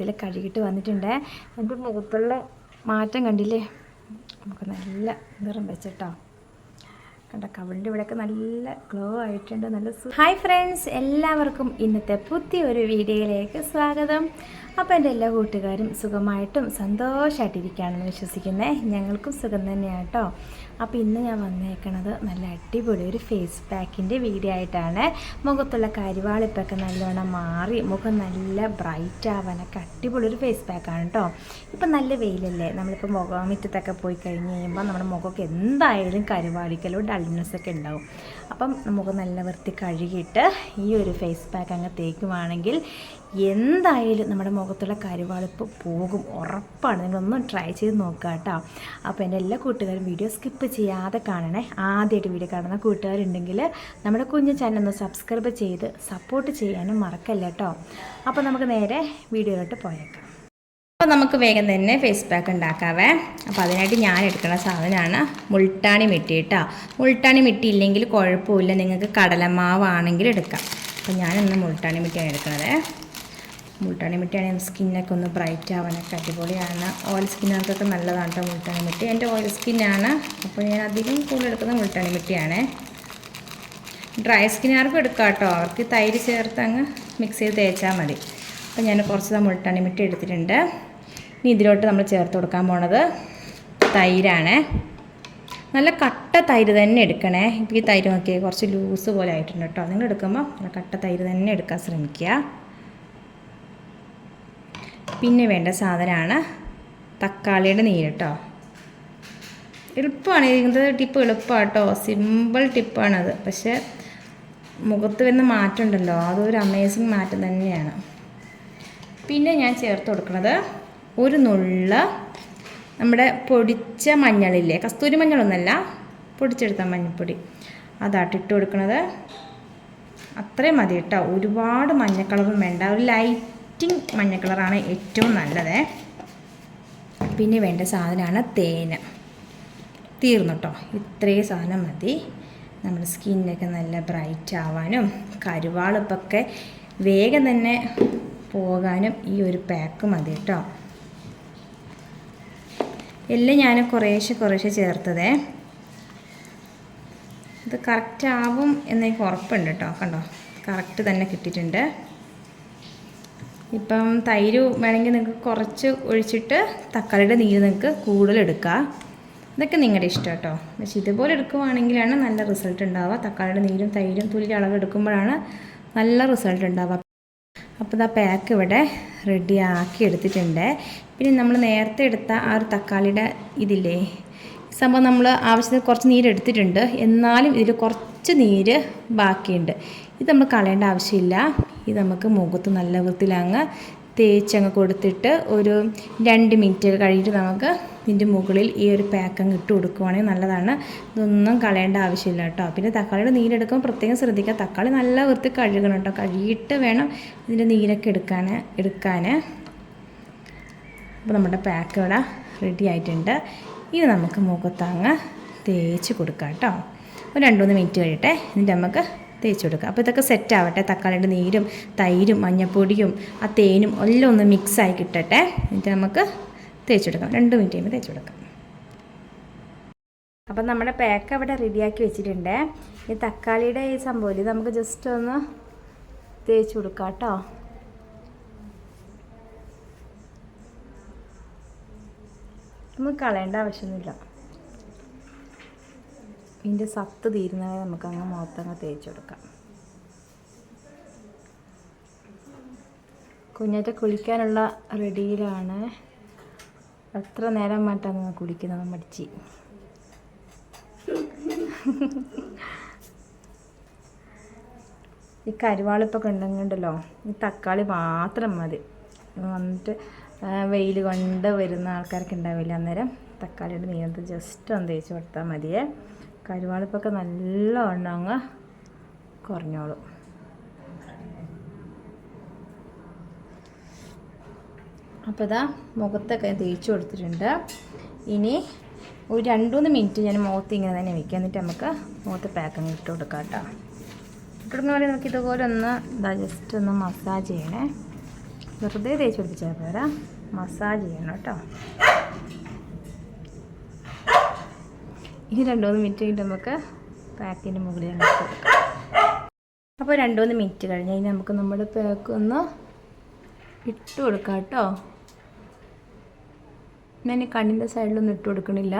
മുഖത്തിൽ കഴുകിയിട്ട് വന്നിട്ടുണ്ട്. എന്റെ മുഖത്തുള്ള മാറ്റം കണ്ടില്ലേ? നമുക്ക് നല്ല നിറം വെച്ചിട്ടോ. കണ്ട കവിളിന്റെ ഇവിടെയൊക്കെ നല്ല ഗ്ലോ ആയിട്ടുണ്ട് നല്ല ഹായ് ഫ്രണ്ട്സ് എല്ലാവർക്കും ഇന്നത്തെ പുതിയൊരു വീഡിയോയിലേക്ക് സ്വാഗതം. അപ്പോൾ എന്റെ എല്ലാ കൂട്ടുകാരും സുഖമായിട്ടും സന്തോഷമായിട്ടിരിക്കുകയാണെന്ന് വിശ്വസിക്കുന്നേ. ഞങ്ങൾക്കും സുഖം തന്നെയാണ് കേട്ടോ അപ്പോൾ ഇന്ന് ഞാൻ വന്നേക്കണത് നല്ല അടിപൊളി ഒരു ഫേസ് പാക്കിന്റെ വീഡിയോ ആയിട്ടാണ്. മുഖത്തുള്ള കരിവാളിപ്പൊക്കെ നല്ലോണം മാറി മുഖം നല്ല ബ്രൈറ്റ് ആവാനൊക്കെ അടിപൊളി ഒരു ഫേസ് പാക്കാണ് കേട്ടോ ഇപ്പം നല്ല വെയിലല്ലേ? നമ്മളിപ്പോൾ മുഖമിറ്റത്തൊക്കെ പോയി കഴിഞ്ഞ് കഴിയുമ്പോൾ നമ്മുടെ മുഖമൊക്കെ എന്തായാലും കരുവാളിക്കലോ ഡൾനെസ് ഒക്കെ ഉണ്ടാവും. അപ്പം നമുക്ക് നല്ല വൃത്തി കഴുകിയിട്ട് ഈ ഒരു ഫേസ് പാക്ക് അങ്ങ് തേക്കുവാണെങ്കിൽ എന്തായാലും നമ്മുടെ മുഖത്തുള്ള കരുവാളിപ്പ് പോകും. ഉറപ്പാണ്. നിങ്ങളൊന്ന് ട്രൈ ചെയ്ത് നോക്കുക കേട്ടോ. അപ്പോൾ എന്റെ എല്ലാ കൂട്ടുകാരും വീഡിയോ സ്കിപ്പ് ചെയ്യാതെ കാണണേ. ആദ്യമായിട്ട് വീഡിയോ കാണുന്ന കൂട്ടുകാരുണ്ടെങ്കിൽ നമ്മുടെ കുഞ്ഞു ചാനൽ ഒന്ന് സബ്സ്ക്രൈബ് ചെയ്ത് സപ്പോർട്ട് ചെയ്യാനും മറക്കല്ല കേട്ടോ. അപ്പോൾ നമുക്ക് നേരെ വീഡിയോയിലോട്ട് പോയേക്കാം. അപ്പോൾ നമുക്ക് വേഗം തന്നെ ഫേസ് പാക്ക് ഉണ്ടാക്കാവേ. അപ്പോൾ അതിനായിട്ട് ഞാൻ എടുക്കുന്ന സാധനമാണ് മുൾട്ടാണി മിട്ടി കേട്ടോ മുൾട്ടാണി മിട്ടി ഇല്ലെങ്കിൽ കുഴപ്പമില്ല. നിങ്ങൾക്ക് കടലമാവാണെങ്കിൽ എടുക്കാം. അപ്പോൾ ഞാനിന്ന് മുൾട്ടാണി മിട്ടിയാണ് എടുക്കുന്നത്. മുൾട്ടാണി മിട്ടിയാണ് സ്കിന്നൊക്കെ ഒന്ന് ബ്രൈറ്റ് ആവാനൊക്കെ അടിപൊളിയാണ്. ഓയിൽ സ്കിന്നുകൾക്കൊക്കെ നല്ലതാണ് കേട്ടോ മുൾട്ടാണി മിട്ടി. എന്റെ ഓയിൽ സ്കിന്നാണ് അപ്പോൾ ഞാൻ അധികം കൂടുതൽ എടുക്കുന്നത് മുൾട്ടാണി മിട്ടിയാണ്. ഡ്രൈ സ്കിന്നുകാർക്കും എടുക്കാം കേട്ടോ അവർക്ക് തൈര് ചേർത്ത് അങ്ങ് മിക്സ് ചെയ്ത് തേച്ചാൽ മതി. അപ്പോൾ ഞാൻ കുറച്ച് മുൾട്ടാണി മിട്ടി എടുത്തിട്ടുണ്ട്. ഇനി ഇതിലോട്ട് നമ്മൾ ചേർത്ത് കൊടുക്കാൻ പോണത് തൈരാണ്. നല്ല കട്ട തൈര് തന്നെ എടുക്കണേ. ഇപ്പോൾ ഈ തൈര് നോക്കിയാൽ കുറച്ച് ലൂസ് പോലെ ആയിട്ടുണ്ട് കേട്ടോ. നിങ്ങൾ എടുക്കുമ്പോൾ നല്ല കട്ട തൈര് തന്നെ എടുക്കാൻ ശ്രമിക്കുക. പിന്നെ വേണ്ട സാധനമാണ് തക്കാളിയുടെ നീര് കേട്ടോ. എളുപ്പമാണ്. ഇതിന്റെ ടിപ്പ് എളുപ്പമാണ് കേട്ടോ സിമ്പിൾ ടിപ്പാണത് പക്ഷേ മുഖത്ത് വരുന്ന മാറ്റം ഉണ്ടല്ലോ അതൊരു അമേസിങ് മാറ്റം തന്നെയാണ്. പിന്നെ ഞാൻ ചേർത്ത് കൊടുക്കുന്നത് ഒരു നുള്ള നമ്മുടെ പൊടിച്ച മഞ്ഞളില്ലേ? കസ്തൂരി മഞ്ഞളൊന്നല്ല പൊടിച്ചെടുത്ത മഞ്ഞൾപ്പൊടി അതാട്ട് ഇട്ട് കൊടുക്കുന്നത് അത്രയും മതി കേട്ടോ. ഒരുപാട് മഞ്ഞ കളറും വേണ്ട. ഒരു ലൈറ്റിങ് മഞ്ഞ കളറാണ് ഏറ്റവും നല്ലത്. പിന്നെ വേണ്ട സാധനമാണ് തേന്. തീർന്നു കേട്ടോ ഇത്രയും സാധനം മതി. നമ്മുടെ സ്കിന്നൊക്കെ നല്ല ബ്രൈറ്റ് ആവാനും കരുവാളിപ്പൊക്കെ വേഗം തന്നെ പോകാനും ഈ ഒരു പാക്ക് മതി കേട്ടോ എല്ലാം ഞാൻ കുറേശ്ശെ കുറേശ്ശെ ചേർത്തതേ. ഇത് കറക്റ്റ് ആവും എന്നെനിക്ക് ഉറപ്പുണ്ട് കേട്ടോ കണ്ടോ? കറക്റ്റ് തന്നെ കിട്ടിയിട്ടുണ്ട്. ഇപ്പം തൈര് വേണമെങ്കിൽ നിങ്ങൾക്ക് കുറച്ച് ഒഴിച്ചിട്ട് തക്കാളിയുടെ നീര് നിങ്ങൾക്ക് കൂടുതൽ എടുക്കാം. ഇതൊക്കെ നിങ്ങളുടെ ഇഷ്ടം കേട്ടോ പക്ഷെ ഇതുപോലെ എടുക്കുവാണെങ്കിലാണ് നല്ല റിസൾട്ട് ഉണ്ടാവുക. തക്കാളിയുടെ നീരും തൈരും തുല്യ അളവ് എടുക്കുമ്പോഴാണ് നല്ല റിസൾട്ട് ഉണ്ടാവുക. അപ്പോൾ ഇതാ പാക്ക് ഇവിടെ റെഡി ആക്കി എടുത്തിട്ടുണ്ട് പിന്നെ നമ്മൾ നേരത്തെ എടുത്ത ആ ഒരു തക്കാളിയുടെ ഇതില്ലേ സംഭവം നമ്മൾ ആവശ്യത്തിന് കുറച്ച് നീര് എടുത്തിട്ടുണ്ട്. എന്നാലും ഇതിൽ കുറച്ച് നീര് ബാക്കിയുണ്ട്. ഇത് നമ്മൾ കളയേണ്ട ആവശ്യമില്ല. ഇത് നമുക്ക് മുഖത്ത് നല്ല വൃത്തിയിലങ്ങ് തേച്ചങ്ങ് കൊടുത്തിട്ട് ഒരു രണ്ട് മിനിറ്റ് കഴിഞ്ഞിട്ട് നമുക്ക് ഇതിന്റെ മുകളിൽ ഈ ഒരു പാക്ക് അങ്ങ് ഇട്ട് കൊടുക്കുവാണെങ്കിൽ നല്ലതാണ്. ഇതൊന്നും കളയേണ്ട ആവശ്യമില്ല കേട്ടോ. പിന്നെ തക്കാളിയുടെ നീരെടുക്കുമ്പോൾ പ്രത്യേകം ശ്രദ്ധിക്കുക. തക്കാളി നല്ല വൃത്തി കഴുകണം കേട്ടോ. കഴുകിയിട്ട് വേണം ഇതിന്റെ നീരൊക്കെ എടുക്കാൻ എടുക്കാൻ അപ്പോൾ നമ്മുടെ പാക്ക് ഇവിടെ റെഡി ആയിട്ടുണ്ട്. ഇത് നമുക്ക് മുഖത്തങ്ങ് തേച്ച് കൊടുക്കാം കേട്ടോ. ഒരു രണ്ട് മൂന്ന് മിനിറ്റ് കഴിയട്ടെ എന്നിട്ട് നമുക്ക് തേച്ച് കൊടുക്കുക. അപ്പോൾ ഇതൊക്കെ സെറ്റ് ആവട്ടെ. തക്കാളിയുടെ നീരും തൈരും മഞ്ഞപ്പൊടിയും ആ തേനും എല്ലാം ഒന്ന് മിക്സായി കിട്ടട്ടെ. എന്നിട്ട് നമുക്ക് തേച്ച് കൊടുക്കാം. രണ്ട് മിനിറ്റ് കഴിയുമ്പോൾ തേച്ച് കൊടുക്കാം. അപ്പം നമ്മുടെ പാക്ക് അവിടെ റെഡിയാക്കി വെച്ചിട്ടുണ്ട്. ഈ തക്കാളിയുടെ ഈ സംഭവം നമുക്ക് ജസ്റ്റ് ഒന്ന് തേച്ച് കൊടുക്കാം കേട്ടോ. ഒന്നും കളയേണ്ട ആവശ്യമൊന്നുമില്ല. ഇതിന്റെ സത്ത് തീരുന്നവരെ നമുക്ക് അങ്ങ് മുഖത്തങ്ങ് തേച്ച് കൊടുക്കാം കുഞ്ഞാറ്റ കുളിക്കാനുള്ള റെഡിയിലാണ്. എത്ര നേരം മാറ്റാണ് കുളിക്കുന്നത് മടിച്ച്. ഈ കരുവാളിപ്പൊക്കെ ഉണ്ടെങ്കിണ്ടല്ലോ ഈ തക്കാളി മാത്രം മതി. വന്നിട്ട് വെയിൽ കൊണ്ട് വരുന്ന ആൾക്കാർക്ക് ഉണ്ടാവില്ല അന്നേരം തക്കാളിയുടെ നീരത്ത് ജസ്റ്റ് ഒന്ന് തേച്ച് കൊടുത്താൽ മതിയേ. കരുവാളിപ്പൊക്കെ നല്ലവണ്ണം അങ്ങ് കുറഞ്ഞോളും. അപ്പോൾ ഇതാ മുഖത്തൊക്കെ തേച്ച് കൊടുത്തിട്ടുണ്ട്. ഇനി ഒരു രണ്ട് മൂന്ന് മിനിറ്റ് ഞാൻ മുഖത്ത് ഇങ്ങനെ തന്നെ വെക്കുക എന്നിട്ട് നമുക്ക് മുഖത്ത് പാക്ക് അങ്ങ് ഇട്ട് കൊടുക്കാം കേട്ടോ. ഇട്ട് കൊടുക്കുന്ന പോലെ നമുക്ക് ഇതുപോലെ ഒന്ന് ഇതാ ജസ്റ്റ് ഒന്ന് മസാജ് ചെയ്യണേ. വെറുതെ തേച്ച് പിടിപ്പിച്ചാൽ പോരാ. മസാജ് ചെയ്യണം കേട്ടോ. ഇനി രണ്ട് മൂന്ന് മിനിറ്റ് കഴിഞ്ഞിട്ട് നമുക്ക് പാക്കിന്റെ മുകളിൽ അപ്പോൾ രണ്ട് മൂന്ന് മിനിറ്റ് കഴിഞ്ഞ് കഴിഞ്ഞാൽ നമുക്ക് നമ്മുടെ പാക്ക് ഒന്ന് ഇട്ട് കൊടുക്കാം കേട്ടോ. ഞാൻ കണ്ണിന്റെ സൈഡിലൊന്നും ഇട്ട് കൊടുക്കണില്ല.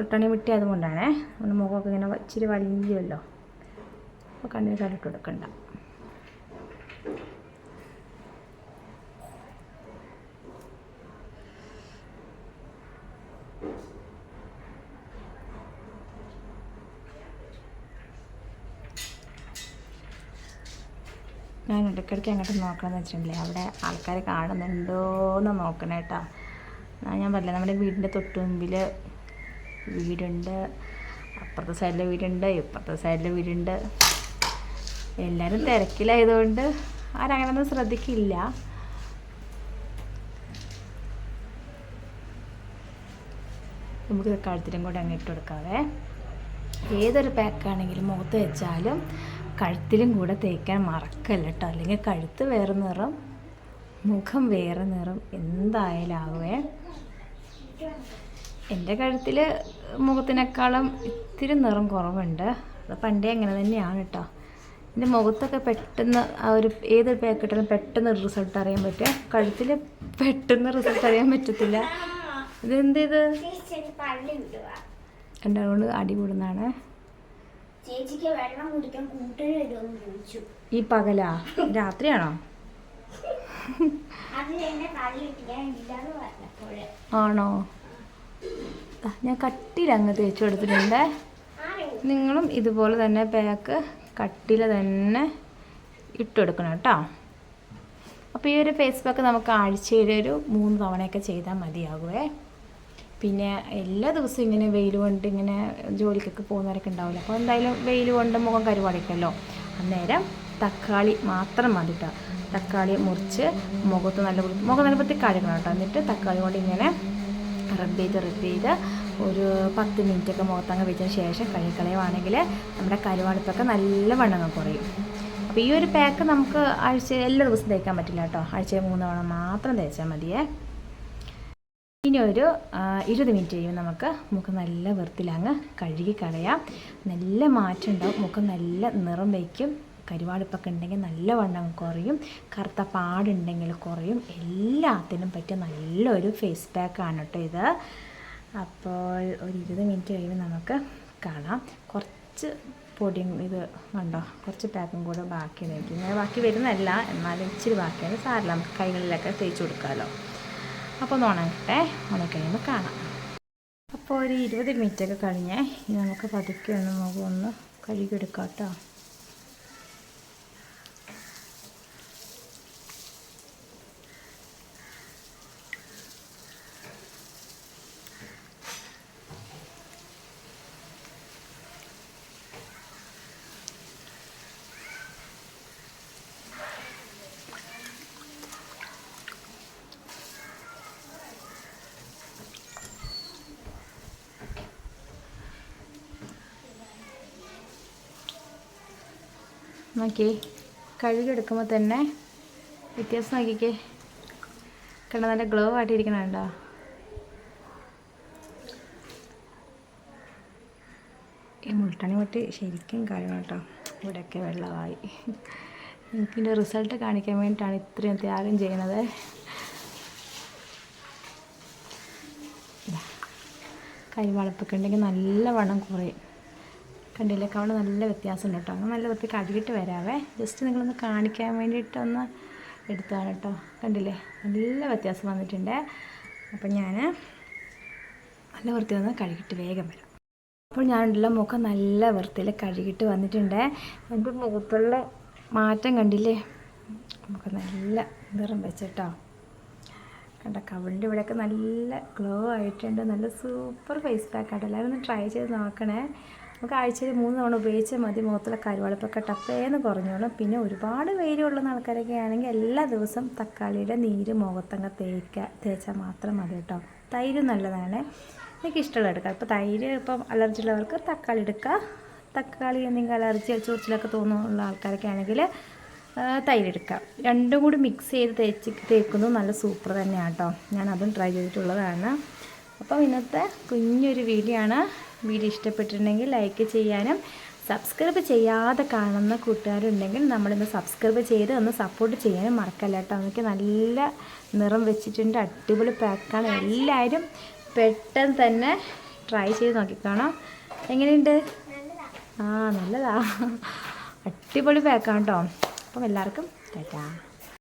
ഒട്ടണി വിട്ടി അതുകൊണ്ടാണേ നമ്മുടെ മുഖമൊക്കെ ഇങ്ങനെ ഇച്ചിരി വലിയല്ലോ അപ്പോൾ കണ്ണിന്റെ സൈഡിൽ ഇട്ട് കൊടുക്കണ്ട. ഞാൻ ഇടയ്ക്കിടയ്ക്ക് അങ്ങോട്ട് നോക്കണമെന്ന് വെച്ചിട്ടുണ്ടെങ്കിൽ അവിടെ ആൾക്കാർ കാണുന്നുണ്ടോയെന്ന് നോക്കണേ കേട്ടോ ഞാൻ പറഞ്ഞില്ല നമ്മുടെ വീടിന്റെ തൊട്ട് മുമ്പിൽ വീടുണ്ട് അപ്പുറത്തെ സൈഡിലെ വീടുണ്ട് ഇപ്പുറത്തെ സൈഡിലെ വീടുണ്ട്. എല്ലാവരും തിരക്കിലായതുകൊണ്ട് ആരങ്ങനൊന്നും ശ്രദ്ധിക്കില്ല. നമുക്ക് കഴുത്തിനും കൂടെ അങ്ങ് ഇട്ട് കൊടുക്കാവേ. ഏതൊരു പാക്കാണെങ്കിലും മുഖത്ത് വെച്ചാലും കഴുത്തിലും കൂടെ തേക്കാൻ മറക്കല്ല കേട്ടോ അല്ലെങ്കിൽ കഴുത്ത് വേറെ നിറം മുഖം വേറെ നിറം എന്തായാലും ആവേ. എന്റെ കഴുത്തിൽ മുഖത്തിനേക്കാളും ഇത്തിരി നിറം കുറവുണ്ട്. അത് പണ്ടേ അങ്ങനെ തന്നെയാണ് കേട്ടോ എന്റെ മുഖത്തൊക്കെ പെട്ടെന്ന് ആ ഒരു ഏത് പാക്ക് ഇട്ടാലും പെട്ടെന്ന് റിസൾട്ട് അറിയാൻ പറ്റുക കഴുത്തിൽ പെട്ടെന്ന് റിസൾട്ട് അറിയാൻ പറ്റത്തില്ല. ഇതെന്ത് ഇത്? ചേച്ചി പള്ളി വിടുക എന്റെ കൊണ്ട് അടി കൂടുന്നതാണ് ചേച്ചിക്ക് വെള്ളം കുടിക്കാൻ കൂട്ടര് വരുമെന്ന് ചോദിച്ചു. ഈ പകലാ? രാത്രിയാണോ? ആണോ? ഞാൻ കട്ടിയിൽ അങ്ങ് തേച്ച് കൊടുത്തിട്ടുണ്ട്. നിങ്ങളും ഇതുപോലെ തന്നെ പാക്ക് കട്ടിയിൽ തന്നെ ഇട്ടെടുക്കണം കേട്ടോ. അപ്പോൾ ഈ ഒരു ഫേസ് പാക്ക് നമുക്ക് ആഴ്ചയിൽ ഒരു മൂന്ന് തവണയൊക്കെ ചെയ്താൽ മതിയാകുമേ പിന്നെ എല്ലാ ദിവസവും ഇങ്ങനെ വെയിൽ കൊണ്ട് ഇങ്ങനെ ജോലിക്കൊക്കെ പോകുന്നവരൊക്കെ ഉണ്ടാവില്ല? അപ്പോൾ എന്തായാലും വെയിൽ കൊണ്ട് മുഖം കരുവാടിക്കല്ലോ. അന്നേരം തക്കാളി മാത്രം മതി കേട്ടോ തക്കാളി മുറിച്ച് മുഖത്ത് നല്ല മുഖം നല്ല വൃത്തി കഴുകണം കേട്ടോ എന്നിട്ട് തക്കാളി കൊണ്ട് ഇങ്ങനെ റബ്ബ് ചെയ്ത് റബ്ബ് ചെയ്ത് ഒരു പത്ത് മിനിറ്റൊക്കെ മുഖത്തങ്ങ് വെച്ചതിന് ശേഷം കഴുകളയുവാണെങ്കിൽ നമ്മുടെ കരുവാളിപ്പൊക്കെ നല്ല വണ്ണങ്ങ് കുറയും. അപ്പോൾ ഈ ഒരു പാക്ക് നമുക്ക് ആഴ്ച എല്ലാ ദിവസവും തേക്കാൻ പറ്റില്ല കേട്ടോ ആഴ്ചയിൽ മൂന്ന് തവണ മാത്രം തേച്ചാൽ മതിയേ. ഇനി ഒരു ഇരുപത് മിനിറ്റ് കഴിയുമ്പോൾ നമുക്ക് മുഖം നല്ല വൃത്തിയിലങ്ങ് കഴുകി കളയാം. നല്ല മാറ്റം ഉണ്ടാവും. മുഖം നല്ല നിറം വയ്ക്കും. കരുവാളിപ്പൊക്കെ ഉണ്ടെങ്കിൽ നല്ല വണ്ണം കുറയും. കറുത്ത പാടുണ്ടെങ്കിൽ കുറയും. എല്ലാത്തിനും പറ്റിയ നല്ലൊരു ഫേസ് പാക്കാണ് കേട്ടോ ഇത്. അപ്പോൾ ഒരു ഇരുപത് മിനിറ്റ് കഴിയുമ്പോൾ നമുക്ക് കാണാം. കുറച്ച് പൊടിയും ഇത് കണ്ടോ? കുറച്ച് പാക്കും കൂടെ ബാക്കി ഇങ്ങനെ ബാക്കി വരുന്നതല്ല. എന്നാലും ഇച്ചിരി ബാക്കിയാണ് സാറില്ല നമുക്ക് കൈകളിലൊക്കെ തേച്ച് കൊടുക്കാമല്ലോ. അപ്പോൾ ഒന്ന് ഉണങ്ങട്ടെ. ഉണക്കഴിയുമ്പോൾ കാണാം. അപ്പോൾ ഒരു ഇരുപത് മിനിറ്റൊക്കെ കഴിഞ്ഞേ നമുക്ക് പതുക്കെ ഒന്ന് മുഖം ഒന്ന് കഴുകിയെടുക്കാം കേട്ടോ. നോക്കി. കഴുകിയെടുക്കുമ്പോൾ തന്നെ വ്യത്യാസം നോക്കിക്കേ. കണ്ട നല്ല ഗ്ലോ ആയിട്ടിരിക്കണ കണ്ടോ ഈ മുൾട്ടണി മുട്ടി ശരിക്കും കഴുകണം കേട്ടോ. ഇവിടെയൊക്കെ വെള്ളമായി. എനിക്കിന്റെ റിസൾട്ട് കാണിക്കാൻ വേണ്ടിയിട്ടാണ് ഇത്രയും ത്യാഗം ചെയ്യുന്നത്. കൈവളപ്പൊക്കെ ഉണ്ടെങ്കിൽ നല്ല വണ്ണം കുറയും. കണ്ടില്ലേ കവള നല്ല വ്യത്യാസമുണ്ട് കേട്ടോ. അങ്ങനെ നല്ല വൃത്തി കഴുകിയിട്ട് വരാവേ. ജസ്റ്റ് നിങ്ങളൊന്ന് കാണിക്കാൻ വേണ്ടിയിട്ടൊന്ന് എടുത്താണ് കേട്ടോ. കണ്ടില്ലേ? നല്ല വ്യത്യാസം വന്നിട്ടുണ്ട്. അപ്പം ഞാൻ നല്ല വൃത്തി വന്ന് കഴുകിയിട്ട് വേഗം വരാം. അപ്പോൾ ഞാനുണ്ടല്ലോ മുഖം നല്ല വൃത്തിയിൽ കഴുകിയിട്ട് വന്നിട്ടുണ്ട്. എന്റെ മുഖത്തുള്ള മാറ്റം കണ്ടില്ലേ? നമുക്ക് നല്ല നിറം വെച്ചിട്ടോ കണ്ട കവിളിന്റെ ഇവിടെയൊക്കെ നല്ല ഗ്ലോ ആയിട്ടുണ്ട്. നല്ല സൂപ്പർ ഫേസ് പാക്ക് ആയിട്ട് എല്ലാവരും ഒന്ന് ട്രൈ ചെയ്ത് നോക്കണേ. നമുക്ക് ആഴ്ചയിൽ മൂന്ന് തവണ ഉപയോഗിച്ചാൽ മതി മുഖത്തുള്ള കരുവാളിപ്പൊക്കെ ടപ്പേന്ന് കുറഞ്ഞോളും. പിന്നെ ഒരുപാട് വെയിലുള്ള ആൾക്കാരൊക്കെ ആണെങ്കിൽ എല്ലാ ദിവസവും തക്കാളിയുടെ നീര് മുഖത്തങ്ങ് തേക്കുക. തേച്ചാൽ മാത്രം മതി കേട്ടോ. തൈര് നല്ലതാണ്. എനിക്ക് ഇഷ്ടമുള്ള എടുക്കാം. ഇപ്പോൾ തൈര് ഇപ്പം അലർജി ഉള്ളവർക്ക് തക്കാളി എടുക്കുക. തക്കാളി എന്തെങ്കിലും അലർജി ചൊറിച്ചിലൊക്കെ തോന്നുന്നുള്ള ആൾക്കാരൊക്കെ ആണെങ്കിൽ തൈരെടുക്കാം രണ്ടും കൂടി മിക്സ് ചെയ്ത് തേച്ച് തേക്കുന്നത് നല്ല സൂപ്പർ തന്നെയാണ് കേട്ടോ. ഞാൻ ട്രൈ ചെയ്തിട്ടുള്ളതാണ്. അപ്പം ഇന്നത്തെ കുഞ്ഞൊരു വീഡിയോ ആണ്. വീഡിയോ ഇഷ്ടപ്പെട്ടിട്ടുണ്ടെങ്കിൽ ലൈക്ക് ചെയ്യാനും സബ്സ്ക്രൈബ് ചെയ്യാതെ കാണുന്ന കൂട്ടുകാരുണ്ടെങ്കിൽ നമ്മളിന്ന് സബ്സ്ക്രൈബ് ചെയ്ത് ഒന്ന് സപ്പോർട്ട് ചെയ്യാനും മറക്കല്ല കേട്ടോ. എനിക്ക് നല്ല നിറം വെച്ചിട്ടുണ്ട് അടിപൊളി പാക്കാണ് എല്ലാവരും പെട്ടെന്ന് തന്നെ ട്രൈ ചെയ്ത് നോക്കിക്കാണോ എങ്ങനെയുണ്ട്? ആ നല്ലതാ. അടിപൊളി പാക്കാണ് കേട്ടോ. അപ്പം എല്ലാവർക്കും ടാറ്റാ.